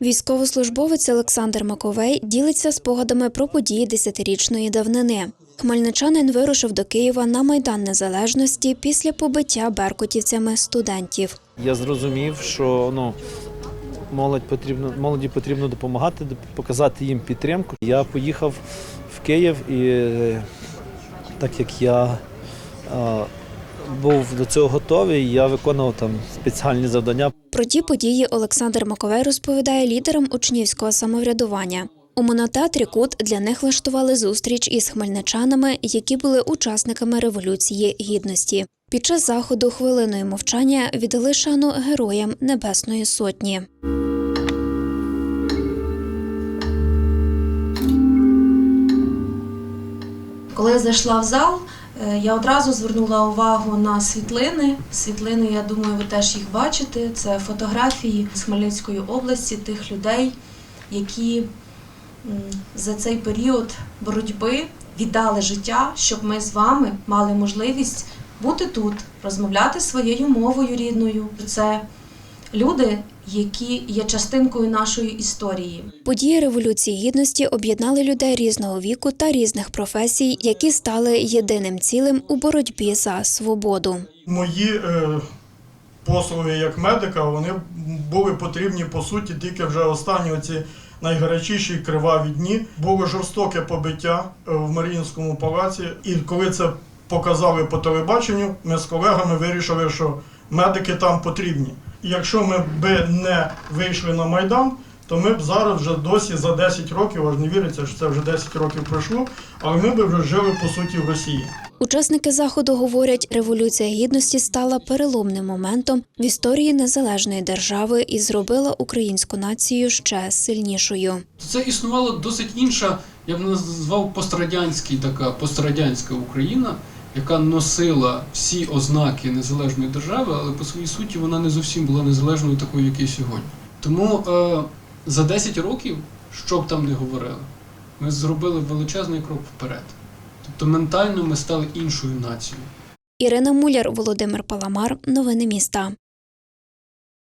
Військовослужбовець Олександр Маковей ділиться спогадами про події десятирічної давнини. Хмельничанин вирушив до Києва на Майдан Незалежності після побиття беркутівцями студентів. Я зрозумів, що ну, молодь потрібно, молоді потрібно допомагати, показати їм підтримку. Я поїхав в Київ і е, так як я був до цього готовий, я виконував там спеціальні завдання. Про ті події Олександр Маковей розповідає лідерам учнівського самоврядування. У монотеатрі Кут для них влаштували зустріч із хмельничанами, які були учасниками революції гідності. Під час заходу хвилиною мовчання віддали шану героям Небесної Сотні. Коли я зайшла в зал, я одразу звернула увагу на світлини. Світлини, я думаю, ви теж їх бачите. Це фотографії з Хмельницької області тих людей, які за цей період боротьби віддали життя, щоб ми з вами мали можливість бути тут, розмовляти своєю мовою рідною. Це люди, які є частинкою нашої історії. Події революції гідності об'єднали людей різного віку та різних професій, які стали єдиним цілим у боротьбі за свободу. Мої е, послуги як медика вони були потрібні по суті тільки вже останні оці найгарячіші криваві дні. Було жорстоке побиття е, в Маріїнському палаці, і коли це показали по телебаченню, ми з колегами вирішили, що медики там потрібні. Якщо ми би не вийшли на майдан. То ми б зараз вже досі за 10 років, аж не віриться, що це вже 10 років пройшло, але ми б вже жили по суті в Росії. Учасники заходу говорять, революція гідності стала переломним моментом в історії незалежної держави і зробила українську націю ще сильнішою. Це існувала досить інша, я б назвав пострадянський така пострадянська Україна, яка носила всі ознаки незалежної держави, але по своїй суті вона не зовсім була незалежною такою, як і сьогодні. Тому е, за 10 років, що б там не говорили, ми зробили величезний крок вперед. Тобто ментально ми стали іншою нацією. Ірина Муляр, Володимир Паламар. Новини міста.